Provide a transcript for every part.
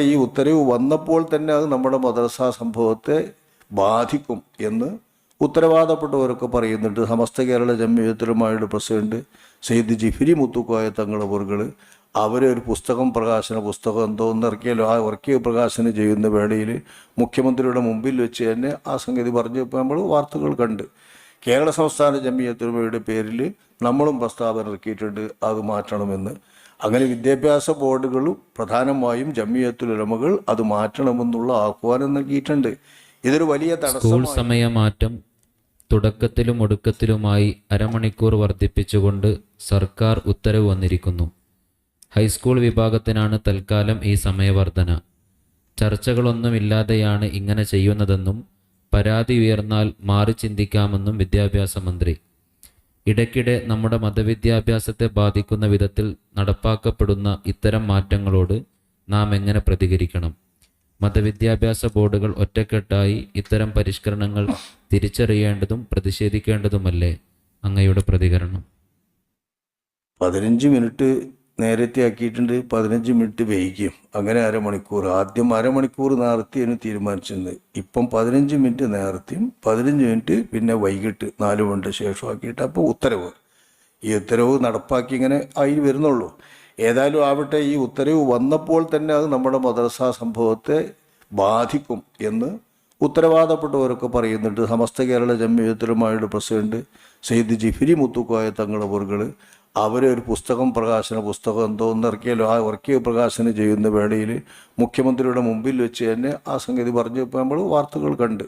ഈ ഉത്തരവ് വന്നപ്പോൾ തന്നെ അത് നമ്മുടെ മദ്രസ സംഭവത്തെ ബാധിക്കും എന്ന് ഉത്തരവാദപ്പെട്ടവരൊക്കെ പറയുന്നുണ്ട്. സമസ്ത കേരള ജമ്മിയത്തുലമായുടെ പ്രസിഡന്റ് സെയ്ദ് ജിഫിരി മുത്തുക്കോയ തങ്ങളവറുകൾ അവരെ ഒരു പുസ്തകം പ്രകാശന പുസ്തകം എന്തോ ഒന്ന് ഇറക്കിയല്ലോ. ആ ഇറക്കിയ പ്രകാശനം ചെയ്യുന്ന വേളയിൽ മുഖ്യമന്ത്രിയുടെ മുമ്പിൽ വെച്ച് തന്നെ ആ സംഗതി പറഞ്ഞപ്പോൾ നമ്മൾ വാർത്തകൾ കണ്ട്. കേരള സംസ്ഥാന ജമ്മിയത്തുലമയുടെ പേരിൽ നമ്മളും പ്രസ്താവന ഇറക്കിയിട്ടുണ്ട്. അത് മാറ്റണമെന്ന് അങ്ങനെ വിദ്യാഭ്യാസ ബോർഡുകൾ പ്രധാനമായും ജമ്മിയത്തുലമകൾ അത് മാറ്റണമെന്നുള്ള ആഹ്വാനം നൽകിയിട്ടുണ്ട്. ഇതൊരു വലിയ സ്കൂൾ സമയമാറ്റം തുടക്കത്തിലും ഒടുക്കത്തിലുമായി അരമണിക്കൂർ വർദ്ധിപ്പിച്ചുകൊണ്ട് സർക്കാർ ഉത്തരവ് വന്നിരിക്കുന്നു. ഹൈസ്കൂൾ വിഭാഗത്തിനാണ് തൽക്കാലം ഈ സമയവർധന ചർച്ചകളൊന്നുമില്ലാതെയാണ് ഇങ്ങനെ ചെയ്യുന്നതെന്നും പരാതി ഉയർന്നാൽ മാറി ചിന്തിക്കാമെന്നും വിദ്യാഭ്യാസ മന്ത്രി ഇടയ്ക്കിടെ നമ്മുടെ മതവിദ്യാഭ്യാസത്തെ ബാധിക്കുന്ന വിധത്തിൽ നടപ്പാക്കപ്പെടുന്ന ഇത്തരം മാറ്റങ്ങളോട് നാം എങ്ങനെ പ്രതികരിക്കണം? മതവിദ്യാഭ്യാസ ബോർഡുകൾ ഒറ്റക്കെട്ടായി ഇത്തരം പരിഷ്കരണങ്ങൾ തിരിച്ചറിയേണ്ടതും പ്രതിഷേധിക്കേണ്ടതുമല്ലേ അങ്ങയുടെ പ്രതികരണം? പതിനഞ്ച് മിനിറ്റ് നേരത്തെ ആക്കിയിട്ടുണ്ട് പതിനഞ്ച് മിനിറ്റ് വൈകിയും. അങ്ങനെ അരമണിക്കൂർ. ആദ്യം അരമണിക്കൂർ നേരത്തെയാണ് തീരുമാനിച്ചിരുന്നത്. ഇപ്പം പതിനഞ്ച് മിനിറ്റ് നേരത്തെയും പതിനഞ്ച് മിനിറ്റ് പിന്നെ വൈകിട്ട് നാല് മണിക്ക് ശേഷം ആക്കിയിട്ട് അപ്പോൾ ഉത്തരവ്. ഈ ഉത്തരവ് നടപ്പാക്കി ഇങ്ങനെ ആയി വരുന്നുള്ളൂ. ഏതായാലും ആവട്ടെ ഈ ഉത്തരവ് വന്നപ്പോൾ തന്നെ അത് നമ്മുടെ മദ്രസ സംഭവത്തെ ബാധിക്കും എന്ന് ഉത്തരവാദപ്പെട്ടവരൊക്കെ പറയുന്നുണ്ട്. സമസ്ത കേരള ജമ്മിയത്തുലമായുടെ പ്രസിഡന്റ് സെയ്ദ് ജിഫിരി മുത്തുക്കോയ തങ്ങളവറുകൾ അവരെ ഒരു പുസ്തകം പ്രകാശന പുസ്തകം എന്തോ ഒന്ന് ഇറക്കിയല്ലോ. ആ ഇറക്കിയ പ്രകാശനം ചെയ്യുന്ന വേളയിൽ മുഖ്യമന്ത്രിയുടെ മുമ്പിൽ വെച്ച് തന്നെ ആ സംഗതി പറഞ്ഞപ്പോൾ നമ്മൾ വാർത്തകൾ കണ്ട്.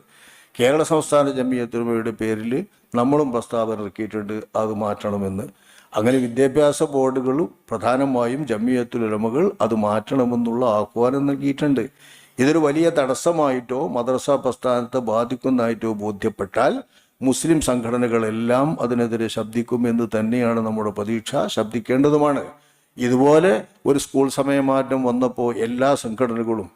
കേരള സംസ്ഥാന ജമിയത്തുമയുടെ പേരിൽ നമ്മളും പ്രസ്താവന ഇറക്കിയിട്ടുണ്ട്. അത് മാറ്റണമെന്ന്. അങ്ങനെ വിദ്യാഭ്യാസ ബോർഡുകളും പ്രധാനമായും ജമ്മിയത്തുലമകൾ അത് മാറ്റണമെന്നുള്ള ആഹ്വാനം നൽകിയിട്ടുണ്ട്. ഇതൊരു വലിയ തടസ്സമായിട്ടോ മദ്രസ പ്രസ്ഥാനത്തെ ബാധിക്കുന്നതായിട്ടോ ബോധ്യപ്പെട്ടാൽ മുസ്ലിം സംഘടനകളെല്ലാം അതിനെതിരെ ശബ്ദിക്കും എന്ന് തന്നെയാണ് നമ്മുടെ പ്രതീക്ഷ. ശബ്ദിക്കേണ്ടതുമാണ്. ഇതുപോലെ ഒരു സ്കൂൾ സമയമാറ്റം വന്നപ്പോൾ എല്ലാ സംഘടനകളും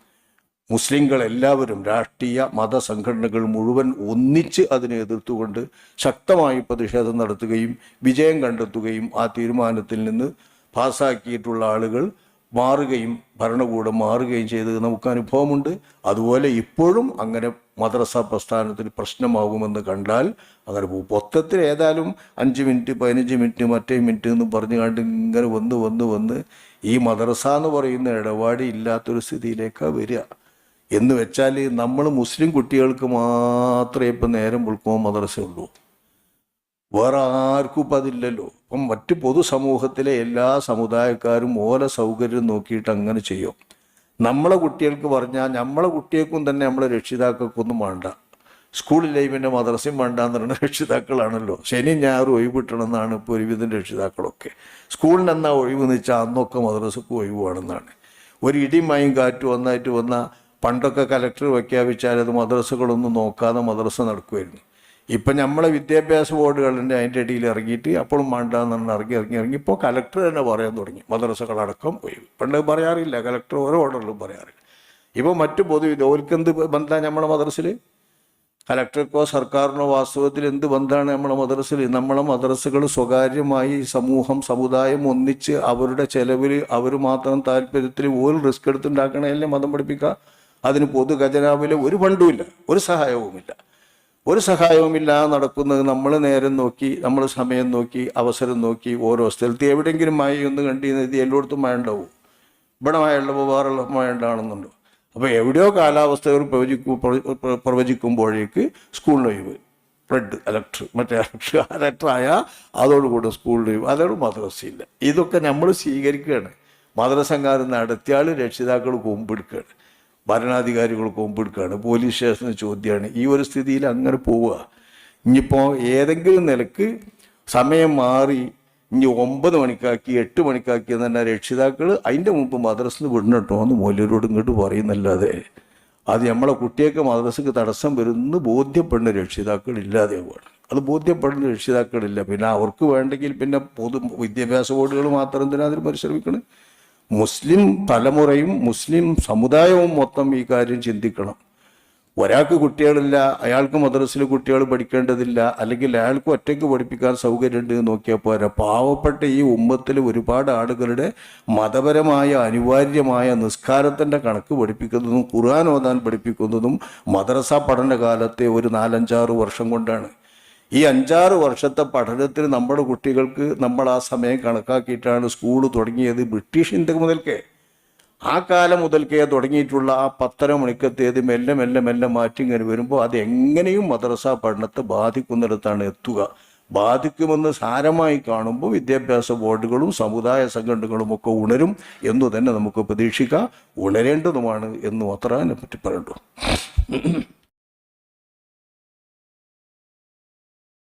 മുസ്ലിങ്ങൾ എല്ലാവരും രാഷ്ട്രീയ മത സംഘടനകൾ മുഴുവൻ ഒന്നിച്ച് അതിനെ എതിർത്തുകൊണ്ട് ശക്തമായി പ്രതിഷേധം നടത്തുകയും വിജയം കണ്ടെത്തുകയും ആ തീരുമാനത്തിൽ നിന്ന് പാസ്സാക്കിയിട്ടുള്ള ആളുകൾ മാറുകയും ഭരണകൂടം മാറുകയും ചെയ്തത് നമുക്ക് അനുഭവമുണ്ട്. അതുപോലെ ഇപ്പോഴും അങ്ങനെ മദ്രസ പ്രസ്ഥാനത്തിന് പ്രശ്നമാകുമെന്ന് കണ്ടാൽ അങ്ങനെ പോകും മൊത്തത്തിൽ ഏതായാലും അഞ്ച് മിനിറ്റ് പതിനഞ്ച് മിനിറ്റ് മറ്റേ മിനിറ്റ് എന്ന് പറഞ്ഞു കണ്ട് ഇങ്ങനെ വന്ന് വന്ന് വന്ന് ഈ മദ്രസ എന്ന് പറയുന്ന ഇടപാട് ഇല്ലാത്തൊരു സ്ഥിതിയിലേക്കാണ് വരിക. എന്ന് വെച്ചാൽ നമ്മൾ മുസ്ലിം കുട്ടികൾക്ക് മാത്രമേ ഇപ്പം നേരം വിളിക്കുമ്പോൾ മദ്രസ ഉള്ളൂ വേറെ ആർക്കും ഇപ്പം അതില്ലല്ലോ അപ്പം മറ്റ് പൊതുസമൂഹത്തിലെ എല്ലാ സമുദായക്കാരും ഓല സൗകര്യം നോക്കിയിട്ട് അങ്ങനെ ചെയ്യും. നമ്മളെ കുട്ടികൾക്ക് പറഞ്ഞാൽ നമ്മളെ കുട്ടികൾക്കും തന്നെ നമ്മളെ രക്ഷിതാക്കൾക്കൊന്നും വേണ്ട. സ്കൂൾ ലൈഫിന്റെ മദ്രസയും വേണ്ട എന്ന് പറയുന്ന രക്ഷിതാക്കളാണല്ലോ. ശനി ഞായറും ഒഴിവ് കിട്ടണമെന്നാണ് ഇപ്പോൾ ഒരുവിധം രക്ഷിതാക്കളൊക്കെ. സ്കൂളിന് എന്നാ ഒഴിവ് എന്ന് വെച്ചാൽ അന്നൊക്കെ മദ്രസക്ക് ഒഴിവാണെന്നാണ്. ഒരു ഇടിമയും കാറ്റ് വന്നായിട്ട് വന്ന പണ്ടൊക്കെ കലക്ടർ പ്രഖ്യാപിച്ചാൽ അത് മദ്രസകളൊന്നും നോക്കാതെ മദ്രസ നടക്കുമായിരുന്നു ഇപ്പം നമ്മളെ വിദ്യാഭ്യാസ ബോർഡുകളിന്റെ അതിന്റെ ഇടയിൽ ഇറങ്ങിയിട്ട് അപ്പോഴും വേണ്ടാന്ന് ഇറങ്ങി ഇറങ്ങി ഇറങ്ങി. ഇപ്പോൾ കലക്ടർ തന്നെ പറയാൻ തുടങ്ങി. മദ്രസകളടക്കം പോയി. പണ്ട് പറയാറില്ല. കലക്ടർ ഓരോ ഓർഡറിലും പറയാറില്ല ഇപ്പോൾ മറ്റു പൊതു ഓൽക്കെന്ത് ബന്ധമാണ് നമ്മളെ മദ്രസിൽ? കലക്ടർക്കോ സർക്കാരിനോ വാസ്തവത്തിൽ എന്ത് ബന്ധമാണ് നമ്മളെ മദ്രസിൽ? നമ്മളെ മദ്രസകൾ സ്വകാര്യമായി സമൂഹം സമുദായം ഒന്നിച്ച് അവരുടെ ചെലവിൽ അവർ മാത്രം താല്പര്യത്തിൽ ഒരു റിസ്ക് എടുത്തുണ്ടാക്കണമല്ലേ മതം പഠിപ്പിക്കുക. അതിന് പൊതു ഖജനാവിലെ ഒരു ഫണ്ടുമില്ല ഒരു സഹായവുമില്ല. ഒരു സഹായവുമില്ലാതെ നടക്കുന്നത് നമ്മൾ നേരം നോക്കി നമ്മൾ സമയം നോക്കി അവസരം നോക്കി ഓരോ സ്ഥലത്ത് എവിടെയെങ്കിലും മായ ഒന്ന് കണ്ടി നീതി എല്ലായിടത്തും മഴ ഉണ്ടാവും. ഇവിടെ മഴ ഉള്ളപ്പോൾ വേറെ മഴ ഉണ്ടാകണമെന്നുണ്ടോ. അപ്പോൾ എവിടെയോ കാലാവസ്ഥകൾ പ്രവചിക്കു പ്ര- പ്ര- പ്രവചിക്കുമ്പോഴേക്ക് സ്കൂളിന് ഒഴിവ് റെഡ് അലക്ടർ മറ്റേ അലക്ടർ അലക്ടറായ അതോടുകൂടെ സ്കൂൾ ഒഴിവ് അതോട് മദ്രസയില്ല. ഇതൊക്കെ നമ്മൾ സ്വീകരിക്കുകയാണ്. മദ്രസംഘാരം നടത്തിയാൽ രക്ഷിതാക്കൾ കൊമ്പെടുക്കുകയാണ് ഭരണാധികാരികൾ കൊമ്പെടുക്കുകയാണ് പോലീസ് സ്റ്റേഷന് ചോദ്യമാണ് ഈ ഒരു സ്ഥിതിയിൽ അങ്ങനെ പോവുക. ഇനിയിപ്പോൾ ഏതെങ്കിലും നിലയ്ക്ക് സമയം മാറി ഇനി ഒമ്പത് മണിക്കാക്കി എട്ട് മണിക്കാക്കി എന്ന് തന്നെ രക്ഷിതാക്കൾ അതിന്റെ മുമ്പ് മദ്രസിന് വിടണട്ടോ എന്ന് മൂല്യരോട് ഇങ്ങോട്ട് പറയുന്നല്ലാതെ. അത് നമ്മളെ കുട്ടിയൊക്കെ മദ്രസക്ക് തടസ്സം വരുന്നു ബോധ്യപ്പെടുന്ന രക്ഷിതാക്കൾ ഇല്ലാതെയാവുകയാണ് അത് ബോധ്യപ്പെടുന്ന രക്ഷിതാക്കളില്ല. പിന്നെ അവർക്ക് വേണ്ടെങ്കിൽ പിന്നെ പൊതു വിദ്യാഭ്യാസ ബോർഡുകൾ മാത്രം എന്തിനാ അതിന് പരിശ്രമിക്കണം? മുസ്ലിം തലമുറയും മുസ്ലിം സമുദായവും മൊത്തം ഈ കാര്യം ചിന്തിക്കണം. ഒരാൾക്ക് കുട്ടികളില്ല അയാൾക്ക് മദ്രസിൽ കുട്ടികൾ പഠിക്കേണ്ടതില്ല അല്ലെങ്കിൽ അയാൾക്ക് ഒറ്റയ്ക്ക് പഠിപ്പിക്കാൻ സൗകര്യമുണ്ട് എന്ന് നോക്കിയാൽ പോരാ. പാവപ്പെട്ട ഈ ഉമ്മത്തിൽ ഒരുപാട് ആളുകളുടെ മതപരമായ അനിവാര്യമായ നിസ്കാരത്തിന്റെ കണക്ക് പഠിപ്പിക്കുന്നതും ഖുർആൻ ഓതാൻ പഠിപ്പിക്കുന്നതും മദ്രസ പഠനകാലത്തെ ഒരു നാലഞ്ചാറ് വർഷം കൊണ്ടാണ്. ഈ അഞ്ചാറ് വർഷത്തെ പഠനത്തിന് നമ്മുടെ കുട്ടികൾക്ക് നമ്മൾ ആ സമയം കണക്കാക്കിയിട്ടാണ് സ്കൂൾ തുടങ്ങിയത് ബ്രിട്ടീഷ് ഇന്ത്യ മുതൽക്കേ. ആ കാലം മുതൽക്കേ തുടങ്ങിയിട്ടുള്ള ആ പത്തര മണിക്കത്തേത് മെല്ലെ മെല്ലെ മെല്ലെ മാറ്റി ഇങ്ങനെ വരുമ്പോൾ അത് എങ്ങനെയും മദ്രസ പഠനത്തെ ബാധിക്കുന്നിടത്താണ് എത്തുക. ബാധിക്കുമെന്ന് സാരമായി കാണുമ്പോൾ വിദ്യാഭ്യാസ ബോർഡുകളും സമുദായ സംഘടനകളും ഒക്കെ ഉണരും എന്നു തന്നെ നമുക്ക് പ്രതീക്ഷിക്കാം. ഉണരേണ്ടതുമാണ് എന്ന് മാത്രമേ അതിനെപ്പറ്റി പറയുള്ളൂ